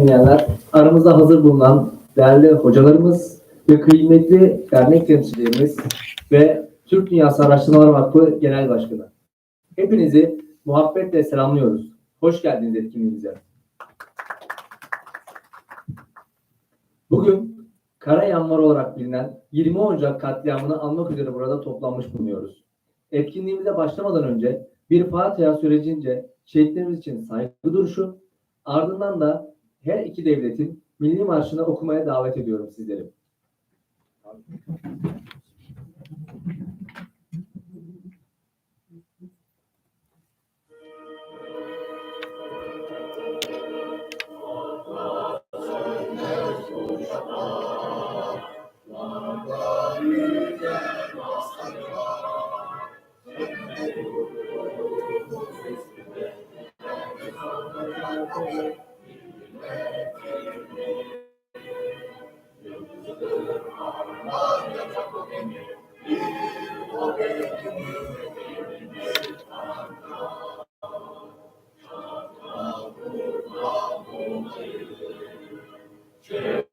dinleyenler, aramızda hazır bulunan değerli hocalarımız ve kıymetli dernek temsilcilerimiz ve Türk Dünyası Araştırmalar Vakfı Genel Başkanı. Hepinizi muhabbetle selamlıyoruz. Hoş geldiniz etkinliğimize. Bugün Kara Yanvar olarak bilinen 20 Ocak katliamını anmak üzere burada toplanmış bulunuyoruz. Etkinliğimize başlamadan önce bir Fatiha sürecince şehitlerimiz için saygı duruşu, ardından da her iki devletin milli marşını okumaya davet ediyorum sizleri. Spirit.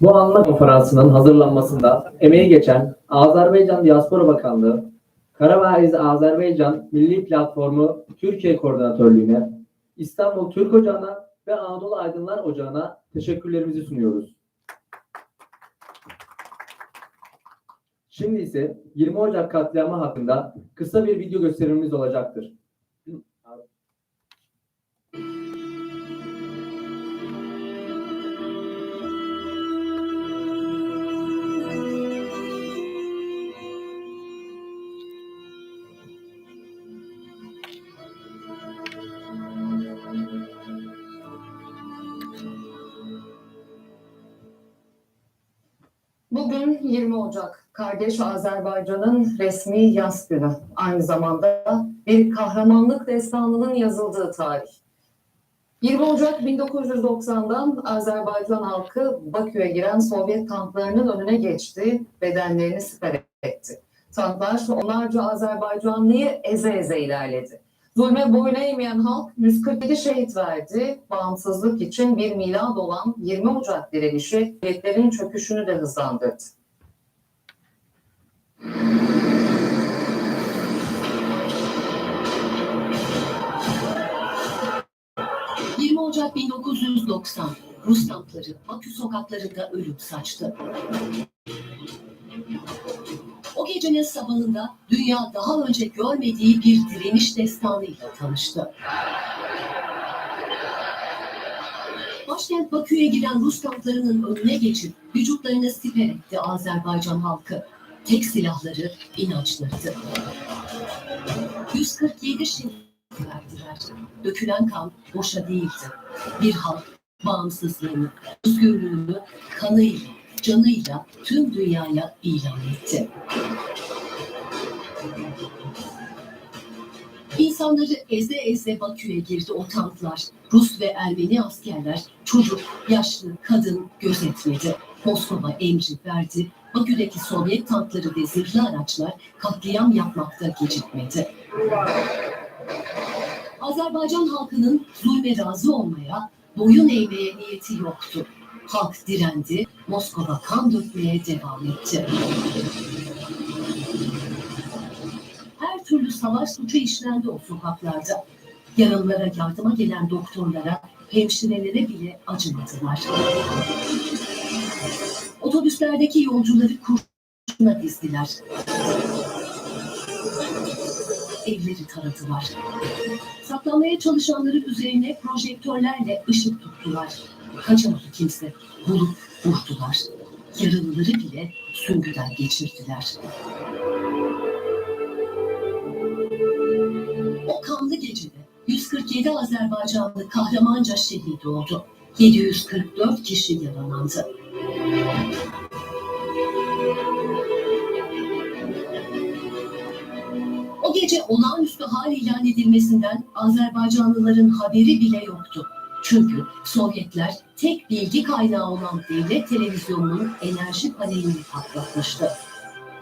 Bu anma konferansının hazırlanmasında emeği geçen Azerbaycan Diaspora Bakanlığı, Karabağ Azerbaycan Milli Platformu Türkiye Koordinatörlüğü'ne, İstanbul Türk Ocağı'na ve Anadolu Aydınlar Ocağı'na teşekkürlerimizi sunuyoruz. Şimdi ise 20 Ocak katliamı hakkında kısa bir video gösterimimiz olacaktır. Bugün 20 Ocak, kardeş Azerbaycan'ın resmi yaz günü. Aynı zamanda bir kahramanlık destanının yazıldığı tarih. 20 Ocak 1990'dan Azerbaycan halkı Bakü'ye giren Sovyet tanklarının önüne geçti, bedenlerini siper etti. Tanklar onlarca Azerbaycanlıyı eze eze ilerledi. Zulme boyun eğmeyen halk 147 şehit verdi. Bağımsızlık için bir milad olan 20 Ocak direnişi devletlerin çöküşünü de hızlandırdı. Hı. 20 Ocak 1990 Rus tankları Bakü sokaklarında ölüm saçtı. O gecenin sabahında dünya daha önce görmediği bir direniş destanıyla tanıştı. Başkent Bakü'ye giren Rus tanklarının önüne geçip vücutlarını siper etti Azerbaycan halkı. Tek silahları inançlarıydı. 147 şehit verdiler. Dökülen kan boşa değildi. Bir halk bağımsızlığını, özgürlüğünü kanıyla, canıyla tüm dünyaya ilan etti. İnsanları eze eze Bakü'ye girdi o tanklar. Rus ve Ermeni askerler çocuk, yaşlı, kadın gözetmedi. Moskova emri verdi. Bakü'deki Sovyet tankları ve zırhlı araçlar katliam yapmakta gecikmedi. Azerbaycan halkının zulme razı olmaya, boyun eğmeye niyeti yoktu. Halk direndi, Moskova kan dökmeye devam etti. Her türlü savaş suçu işlendi o sokaklarda. Yaralılara yardıma gelen doktorlara, hemşirelere bile acımadılar. Otobüslerdeki yolcuları kurşuna dizdiler. Evleri taradılar. Saklanmaya çalışanları üzerine projektörlerle ışık tuttular. Kaçamadı kimse. Bulup vurdular. Yaralıları bile süngüden geçirdiler. O kanlı gecede 147 Azerbaycanlı kahramanca şehit oldu. 744 kişi yaralandı. Olağanüstü hal ilan edilmesinden Azerbaycanlıların haberi bile yoktu. Çünkü Sovyetler tek bilgi kaynağı olan devlet televizyonunun enerji panelini patlatmıştı.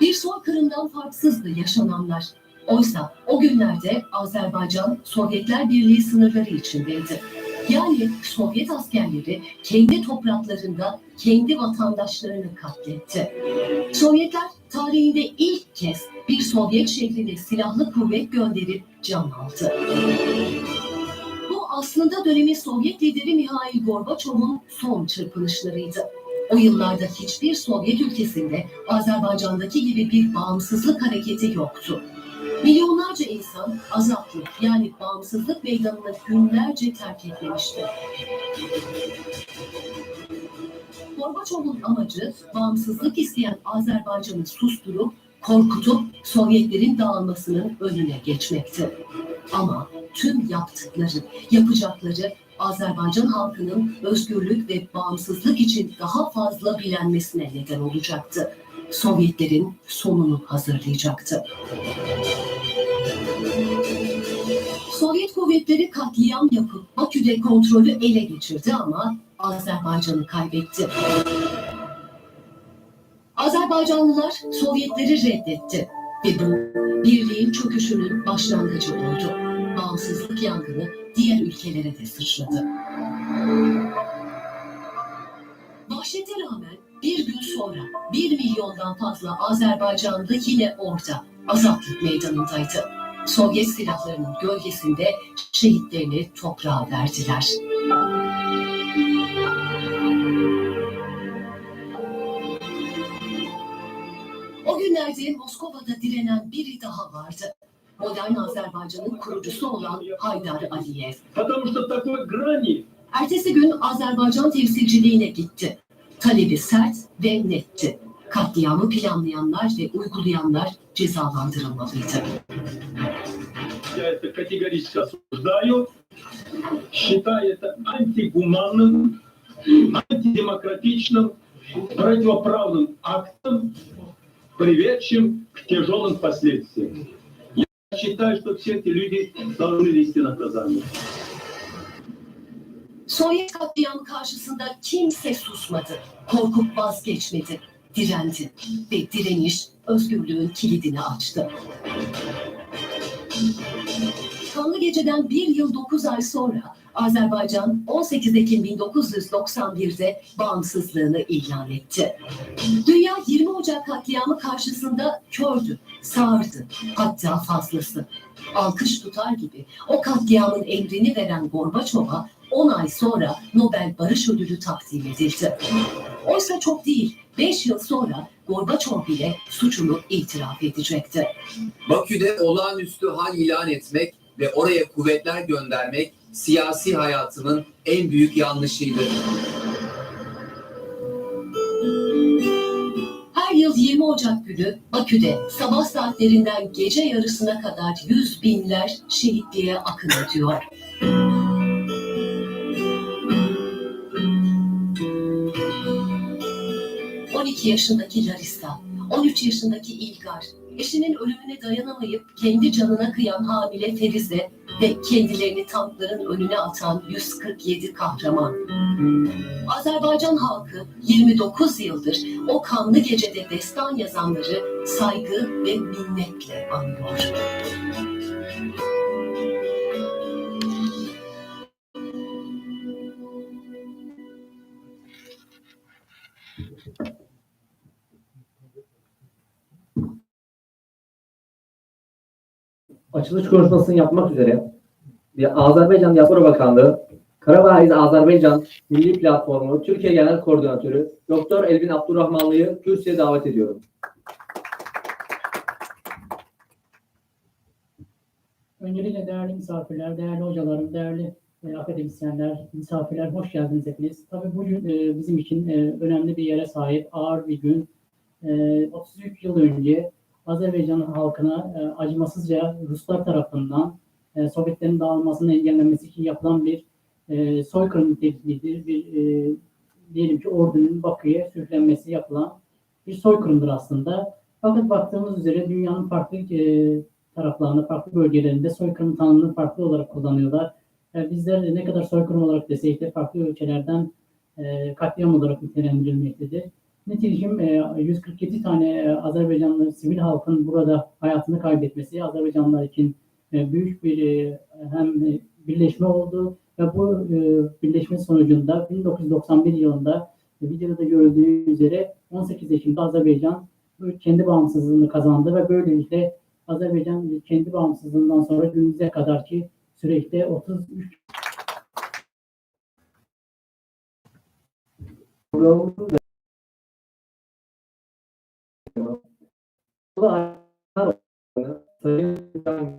Bir soykırımdan farksızdı yaşananlar. Oysa o günlerde Azerbaycan Sovyetler Birliği sınırları içindeydi. Yani Sovyet askerleri kendi topraklarında kendi vatandaşlarını katletti. Sovyetler tarihinde ilk kez bir Sovyet şehrine silahlı kuvvet gönderip can aldı. Bu aslında dönemin Sovyet lideri Mihail Gorbaçov'un son çırpınışlarıydı. O yıllarda hiçbir Sovyet ülkesinde Azerbaycan'daki gibi bir bağımsızlık hareketi yoktu. Milyonlarca insan azaplı yani bağımsızlık meydanını günlerce terk etmemişti. Gorbaçov'un amacı bağımsızlık isteyen Azerbaycan'ı susturup korkutup Sovyetlerin dağılmasının önüne geçmekti. Ama tüm yaptıkları, yapacakları Azerbaycan halkının özgürlük ve bağımsızlık için daha fazla bilenmesine neden olacaktı. Sovyetlerin sonunu hazırlayacaktı. Sovyet kuvvetleri katliam yapıp Bakü'de kontrolü ele geçirdi ama Azerbaycan'ı kaybetti. Azerbaycanlılar Sovyetleri reddetti ve bu birliğin çöküşünün başlangıcı oldu. Bağımsızlık yangını diğer ülkelere de sıçradı. Vahşete rağmen bir gün sonra bir milyondan fazla Azerbaycanlı yine orada azaplık meydanındaydı. Sovyet silahlarının gölgesinde şehitlerini toprağa verdiler. O günlerde Moskova'da direnen biri daha vardı. Modern Azerbaycan'ın kurucusu olan Haydar Aliyev. Ertesi gün Azerbaycan temsilciliğine gitti. Talebi sert ve netti. Katliamı planlayanlar ve uygulayanlar cezalandırılmalıydı. Это категорически осуждаю, считаю это антигуманным, антидемократичным, противоправным актом, приведшим к тяжелым последствиям. Я считаю, что все эти люди должны нести наказание. Sovyet katliamı karşısında kimse susmadı. Korkup vazgeçmedi. Direndi. Ve direniş özgürlüğün kilidini açtı. Kanlı Gece'den bir yıl dokuz ay sonra Azerbaycan 18 Ekim 1991'de bağımsızlığını ilan etti. Dünya 20 Ocak katliamı karşısında kördü, sağırdı, hatta fazlası. Alkış tutar gibi o katliamın emrini veren Gorbaçov'a 10 ay sonra Nobel Barış Ödülü takdim edildi. Oysa çok değil, 5 yıl sonra Gorbaçov bile suçunu itiraf edecekti. Bakü'de olağanüstü hal ilan etmek ve oraya kuvvetler göndermek siyasi hayatımın en büyük yanlışıydı. Her yıl 20 Ocak günü Bakü'de sabah saatlerinden gece yarısına kadar yüz binler şehitliğe akın ediyor. ...12 yaşındaki Larissa, 13 yaşındaki İlgar, eşinin ölümüne dayanamayıp kendi canına kıyan hamile Ferize ve kendilerini tankların önüne atan 147 kahraman. Azerbaycan halkı 29 yıldır o kanlı gecede destan yazanları saygı ve minnetle anıyor. Açılış konuşmasını yapmak üzere Azerbaycan Diaspora Bakanlığı Karabağ Azerbaycan Milli Platformu Türkiye Genel Koordinatörü Doktor Elvin Abdurrahmanlı'yı kürsüye davet ediyorum. Öncelikle değerli misafirler, değerli hocalarım, değerli e, akademisyenler, misafirler hoş geldiniz hepiniz. Tabii bugün e, bizim için e, önemli bir yere sahip, ağır bir gün. E, 33 yıl önce Azerbaycan halkına e, acımasızca Ruslar tarafından e, Sovyetlerin dağılmasının engellenmesi için yapılan bir e, soykırım niteliğidir. Bir e, diyelim ki ordunun Bakü'ye sürüklenmesi yapılan bir soykırımdır aslında. Fakat baktığımız üzere dünyanın farklı e, taraflarında, farklı bölgelerinde soykırım tanımını farklı olarak kullanıyorlar. E, bizler de ne kadar soykırım olarak desek de farklı ülkelerden e, katliam olarak nitelendirilmektedir. E, 147 tane e, Azerbaycanlı sivil halkın burada hayatını kaybetmesi Azerbaycanlılar için e, büyük bir e, hem e, birleşme oldu ve bu e, birleşme sonucunda 1991 yılında e, videoda görüldüğü üzere 18 Ekim'de Azerbaycan kendi bağımsızlığını kazandı ve böylelikle Azerbaycan kendi bağımsızlığından sonra günümüze kadarki süreçte 33は、そういう感、